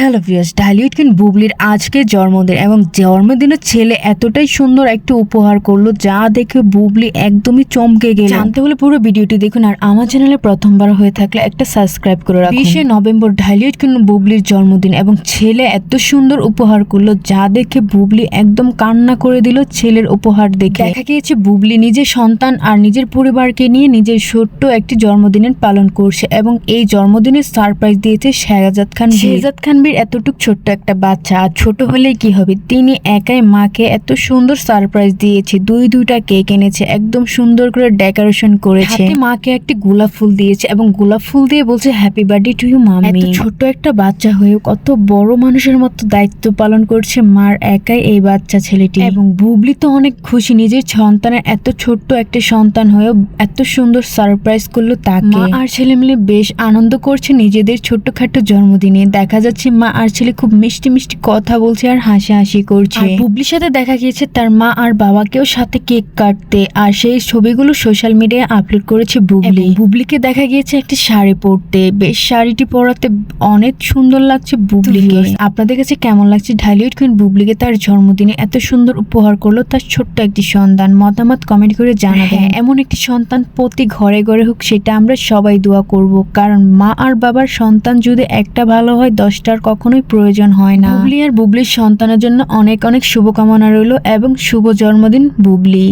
Hello ভিয়াস Dhallywood কিন বুবলির আজকে জন্মদিন এবং জন্মদিনের ছেলে এতটাই সুন্দর একটা উপহার করল যা দেখে বুবলি একদমই চমকে গেল। জানতে হলে পুরো ভিডিওটি দেখুন আর আমার চ্যানেলে প্রথমবার হয়ে থাকলে একটা সাবস্ক্রাইব করে রাখুন। বিশে নভেম্বর ঢালিউড কিন বুবলির জন্মদিন এবং ছেলে এত সুন্দর উপহার করল যা দেখে বুবলি একদম কান্না করে দিল ছেলের উপহার দেখে। দেখা গিয়েছে বুবলি নিজের সন্তান আর নিজের পরিবারকে নিয়ে নিজের ছোট্ট একটি জন্মদিনের পালন করছে এবং এই জন্মদিনের সারপ্রাইজ দিয়েছে শেহজাদ খান শেহজাদ খানবীর এতটুক ছোট্ট একটা বাচ্চা আর ছোট হলেই কি হবে? তিনি একাই মাকে এত সুন্দর সারপ্রাইজ দিয়েছে। দুই দুইটা কেক এনেছে একদম সুন্দর করে ডেকোরেশন করেছে। মাকে একটি গোলাপ ফুল দিয়েছে এবং গোলাপ ফুল দিয়ে বলছে হ্যাপি বার্থডে টু ইউ মামি ছোট্ট একটা বাচ্চা হয়েও কত বড় মানুষের মতো দায়িত্ব পালন করছে মার একাই এই বাচ্চা ছেলেটি। এবং বুবলি তো অনেক খুশি নিজের সন্তানের এত ছোট্ট একটা সন্তান হয়েও এত সুন্দর সারপ্রাইজ করল তাকে। মা আর ছেলে মিলে বেশ আনন্দ করছে নিজেদের ছোট্টখাটো জন্মদিনে। দেখা যাচ্ছে মা আর ছেলে খুব মিষ্টি মিষ্টি কথা বলছে আর হাসি হাসি করছে বুবলির সাথে দেখা গিয়েছে তার মা আর বাবাকেও সাথে কেক কাটতে। আর সেই ছবিগুলো সোশ্যাল মিডিয়ায় আপলোড করেছে বুবলি। বুবলিকে দেখা গিয়েছে একটি শাড়ি পরতে। বেশ শাড়িটি পরাতে অনেক সুন্দর লাগছে বুবলিকে। আপনাদের কাছে কেমন লাগছে ঢালিউড কুইন বুবলিকে তার জন্মদিনে এত সুন্দর উপহার করল? তার ছোট্ট একটি সন্তান। মতামত কমেন্ট করে জানাবেন। এমন একটি সন্তান প্রতি ঘরে ঘরে হোক সেটা আমরা সবাই দোয়া করব। কারণ মা আর বাবার সন্তান যদি একটা ভালো হয় দশটার কখনোই প্রয়োজন হয় না। বুবলি আর বুবলির সন্তানের জন্য অনেক অনেক শুভকামনা রইল এবং শুভ জন্মদিন, বুবলি।